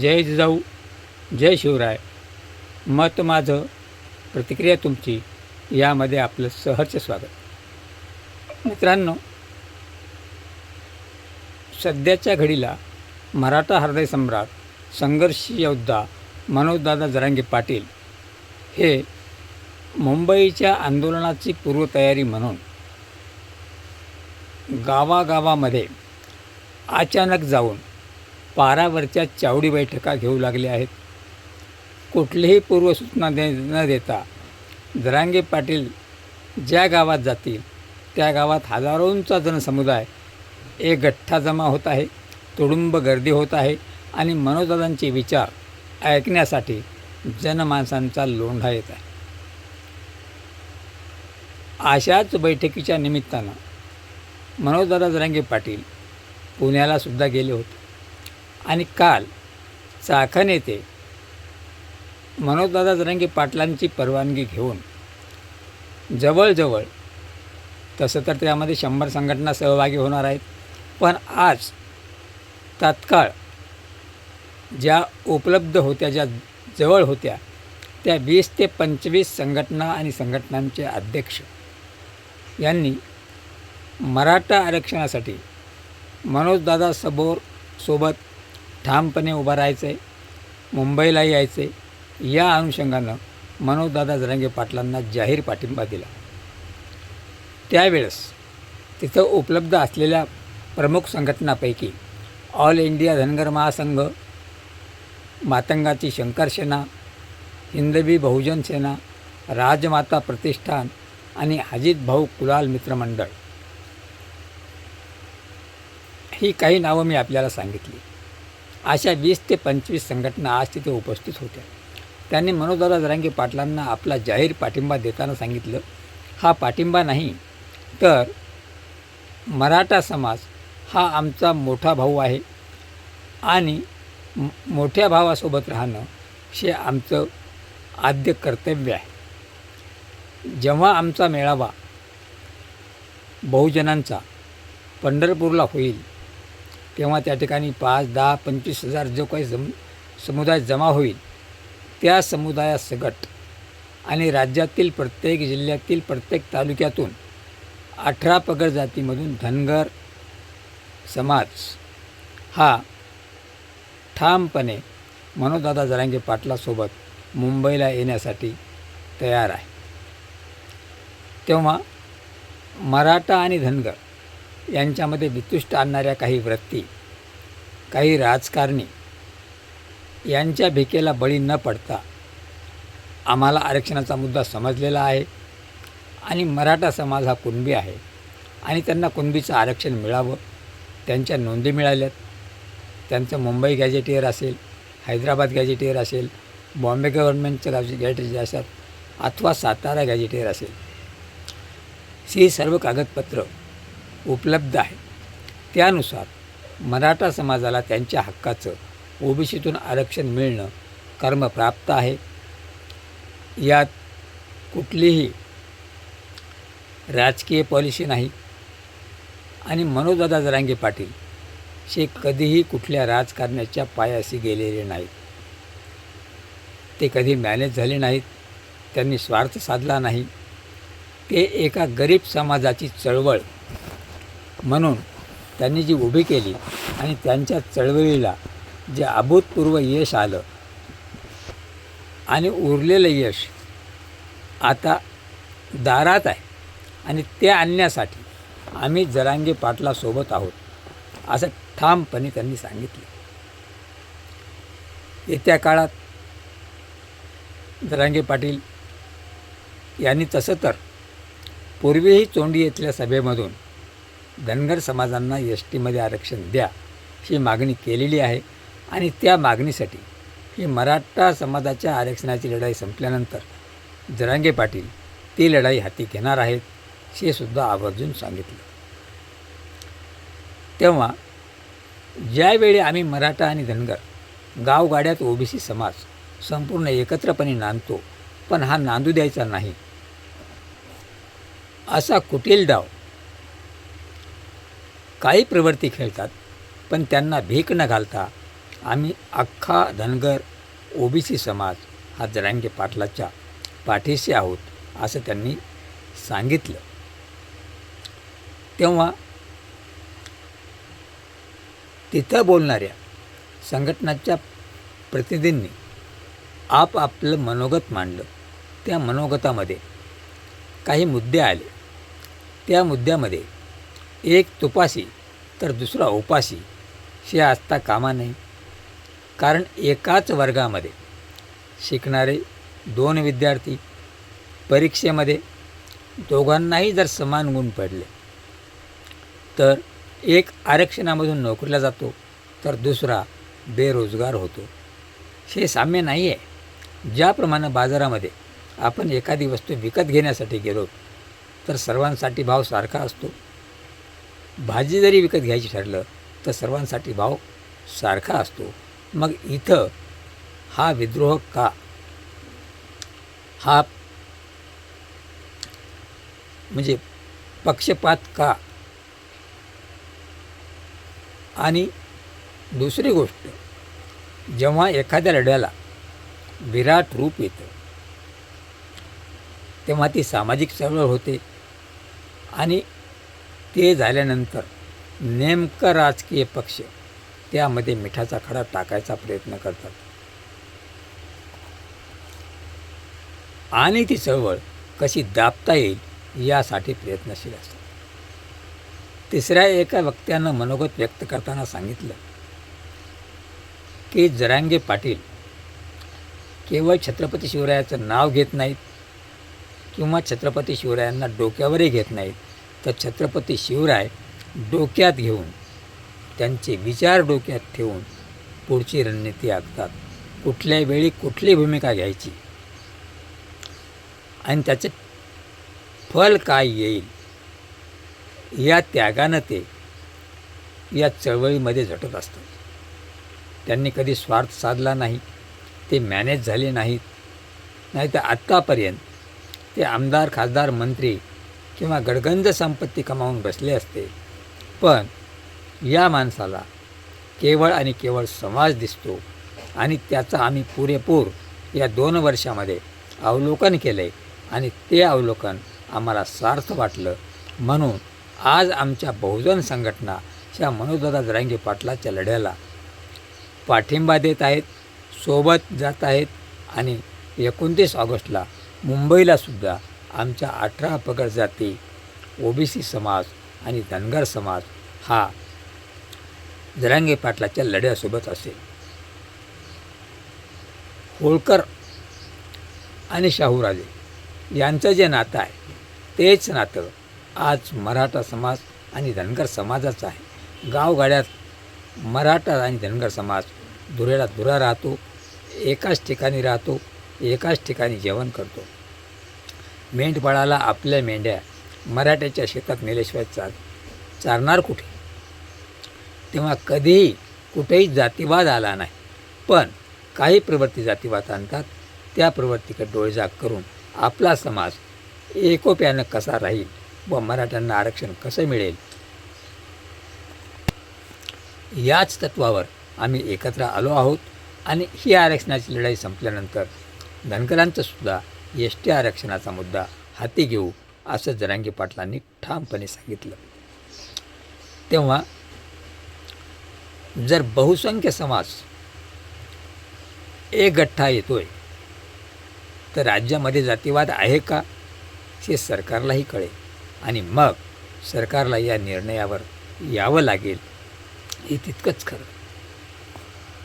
जय जिजाऊ जय शिवराय. मत माझं प्रतिक्रिया तुमची यामध्ये आपलं सहर्ष स्वागत. मित्रांनो सध्याच्या घडीला मराठा हृदय सम्राट संघर्ष योद्धा मनोजदादा जरांगे पाटील हे मुंबईच्या आंदोलनाची पूर्वतयारी म्हणून गावागावामध्ये अचानक जाऊन पारावरच्या चावडी बैठका घेऊ लागले आहेत. कुठलीही पूर्वसूचना दे न देता जरांगे पाटील ज्या गावात जातील त्या गावात हजारोंचा जनसमुदाय एक गठ्ठा जमा होत आहे तुडुंब गर्दी होत आहे आणि मनोदादांचे विचार ऐकण्यासाठी जनमानसांचा लोंढा येत आहे. अशाच बैठकीच्या निमित्तानं मनोजदादा जरांगे पाटील पुण्याला सुद्धा गेले होते. आणि काल चाकण येथे मनोजदादा जरंगी पाटलांची परवानगी घेऊन जवळजवळ तसं तर त्यामध्ये शंभर संघटना सहभागी होणार आहेत. पण आज तात्काळ ज्या उपलब्ध होत्या ज्या जवळ होत्या त्या वीस ते पंचवीस संघटना आणि संघटनांचे अध्यक्ष यांनी मराठा आरक्षणासाठी मनोजदादा सबोर सोबत ठामपणे उभं राहायचं आहे मुंबईला यायचे या अनुषंगानं मनोजदादा जरांगे पाटलांना जाहीर पाठिंबा दिला. त्यावेळेस तिथं उपलब्ध असलेल्या प्रमुख संघटनापैकी ऑल इंडिया धनगर महासंघ मातंगाची शंकर सेना हिंदवी बहुजन सेना राजमाता प्रतिष्ठान आणि अजित भाऊ कुलाल मित्रमंडळ ही काही नावं मी आपल्याला सांगितली. अशा वीस ते पंचवीस संघटना आज तिथे उपस्थित होत्या. त्यांनी मनोजदादा जरांगे पाटलांना आपला जाहीर पाठिंबा देताना सांगितलं हा पाठिंबा नाही तर मराठा समाज हा आमचा मोठा भाऊ आहे आणि मोठ्या भावासोबत राहणं हे आमचं आद्य कर्तव्य आहे. जेव्हा आमचा मेळावा बहुजनांचा पंढरपूरला होईल तेव्हा त्या ठिकाणी पाच दहा पंचवीस हजार जो काही जम समुदाय जमा होईल त्या समुदायासकट आणि राज्यातील प्रत्येक जिल्ह्यातील प्रत्येक तालुक्यातून अठरा पगड जातीमधून धनगर समाज हा ठामपणे मनोदादा जरांगे पाटलासोबत मुंबईला येण्यासाठी तयार आहे. तेव्हा मराठा आणि धनगर यांच्यामध्ये वितुष्ट आणणाऱ्या काही वृत्ती काही राजकारणी यांच्या भिकेला बळी न पडता आम्हाला आरक्षणाचा मुद्दा समजलेला आहे आणि मराठा समाज हा कुणबी आहे आणि त्यांना कुणबीचं आरक्षण मिळावं त्यांच्या नोंदी मिळाल्यात. त्यांचं मुंबई गॅजेटियर असेल हैदराबाद गॅजेटियर असेल बॉम्बे गव्हर्नमेंटचं गावचे गॅजेटियर असतात अथवा सातारा गॅजेटियर असेल. ही सर्व कागदपत्र उपलब्ध आहे. त्यानुसार मराठा समाजाला त्यांच्या हक्काचं ओबीसीतून आरक्षण मिळणं कर्मप्राप्त आहे. यात कुठलीही राजकीय पॉलिसी नाही. आणि मनोजदादा जरांगे पाटील हे कधीही कुठल्या राजकारण्याच्या पायाशी गेलेले नाहीत. ते कधी मॅनेज झाले नाहीत. त्यांनी स्वार्थ साधला नाही. ते एका गरीब समाजाची चळवळ म्हणून त्यांनी जी उभी केली आणि त्यांच्या चळवळीला जे अभूतपूर्व यश आलं आणि उरलेलं यश आता दारात आहे आणि ते आणण्यासाठी आम्ही जरांगे पाटलासोबत आहोत असं ठामपणे त्यांनी सांगितलं. येत्या काळात जरांगे पाटील यांनी तसं तर पूर्वीही चोंडी येथल्या सभेमधून धनगर समाजांना एस टीमध्ये आरक्षण द्या ही मागणी केलेली आहे. आणि त्या मागणीसाठी ही मराठा समाजाच्या आरक्षणाची लढाई संपल्यानंतर जरांगे पाटील ती लढाई हाती घेणार आहेत हे सुद्धा आवर्जून सांगितलं. तेव्हा ज्यावेळी आम्ही मराठा आणि धनगर गावगाड्यात ओबीसी समाज संपूर्ण एकत्रपणे नांदतो पण हा नांदू द्यायचा नाही असा कुटील डाव काही प्रवृत्ती खेळतात पण त्यांना भीक न घालता आम्ही अख्खा धनगर ओबीसी समाज हा जरांगे पाटलाच्या पाठीशी आहोत असं त्यांनी सांगितलं. तेव्हा तिथं बोलणाऱ्या संघटनाच्या प्रतिनिधींनी आप आपलं मनोगत मांडलं. त्या मनोगतामध्ये काही मुद्दे आले. त्या मुद्द्यामध्ये एक तुपाशी तर दुसरा उपाशी हे असता कामा नये. कारण एकाच वर्गामध्ये शिकणारे दोन विद्यार्थी परीक्षेमध्ये दोघांनाही जर समान गुण पडले तर एक आरक्षणामधून नोकरीला जातो तर दुसरा बेरोजगार होतो. हे साम्य नाही आहे ज्याप्रमाणे बाजारामध्ये आपण एखादी वस्तू विकत घेण्यासाठी गेलो तर सर्वांसाठी भाव सारखा असतो. भाजी जरी विकत घ्यायची ठरलं तर सर्वांसाठी भाव सारखा असतो. मग इथं हा विद्रोह का? हा म्हणजे पक्षपात का? आणि दुसरी गोष्ट जेव्हा एखाद्या लढ्याला विराट रूप येतं तेव्हा ती सामाजिक चळवळ होते आणि ते झाल्यानंतर नेमकं राजकीय पक्ष त्यामध्ये मिठाचा खडा टाकायचा प्रयत्न करतात. आणि ती चळवळ कशी दाबता येईल यासाठी प्रयत्नशील असतात. तिसऱ्या एका वक्त्यानं मनोगत व्यक्त करताना सांगितलं की जरांगे पाटील केवळ छत्रपती शिवरायाचं नाव घेत नाहीत किंवा छत्रपती शिवरायांना डोक्यावरही घेत नाहीत. तर छत्रपती शिवराय डोक्यात घेऊन त्यांचे विचार डोक्यात ठेवून पुढची रणनीती आखतात. कुठल्या वेळी कुठली भूमिका घ्यायची. आणि त्याचे फल काय येईल? या त्यागानं ते या चळवळीमध्ये झटत असतात. त्यांनी कधी स्वार्थ साधला नाही ते मॅनेज झाले नाहीत. नाही तर आत्तापर्यंत ते आमदार खासदार मंत्री किंवा गडगंज संपत्ती कमावून बसले असते. पण या माणसाला केवळ आणि केवळ समाज दिसतो आणि त्याचा आम्ही पुरेपूर या दोन वर्षामध्ये अवलोकन केले आणि ते अवलोकन आम्हाला सार्थ वाटलं म्हणून आज आमच्या बहुजन संघटना ह्या मनोदादा जरांगे पाटलाच्या लढ्याला पाठिंबा देत आहेत सोबत जात आहेत आणि एकोणतीस ऑगस्टला मुंबईला सुद्धा आमच्या अठरा अपगड जाती ओबीसी समाज आणि धनगर समाज हा जरांगे पाटलाच्या लढ्यासोबत असेल. होळकर आणि शाहूराजे यांचं जे नातं आहे तेच नातं आज मराठा समाज आणि धनगर समाजाचं आहे. गावगाड्यात मराठा आणि धनगर समाज दुरेला दुरा राहतो एकाच ठिकाणी राहतो एकाच ठिकाणी जेवण करतो. मेंढपाळाला आपल्या मेंढ्या मराठ्याच्या शेतात नेल्याशिवाय चाल चालणार कुठे? तेव्हा कधीही कुठेही जातीवाद आला नाही. पण काही प्रवृत्ती जातीवाद आणतात त्या प्रवृत्तीकडे डोळेजाग करून आपला समाज एकोप्यानं कसा राहील व मराठ्यांना आरक्षण कसं मिळेल? याच तत्वावर आम्ही एकत्र आलो आहोत आणि ही आरक्षणाची लढाई संपल्यानंतर धनकरांचंसुद्धा एस टी आरक्षणाचा मुद्दा हाती घेऊ असं जरांगी पाटलांनी ठामपणे सांगितलं. तेव्हा जर बहुसंख्य समाज एक गठ्ठा येतोय तर राज्यामध्ये जातीवाद आहे का हे सरकारलाही कळेल. आणि मग सरकारला या निर्णयावर यावं लागेल हे तितकंच खरं.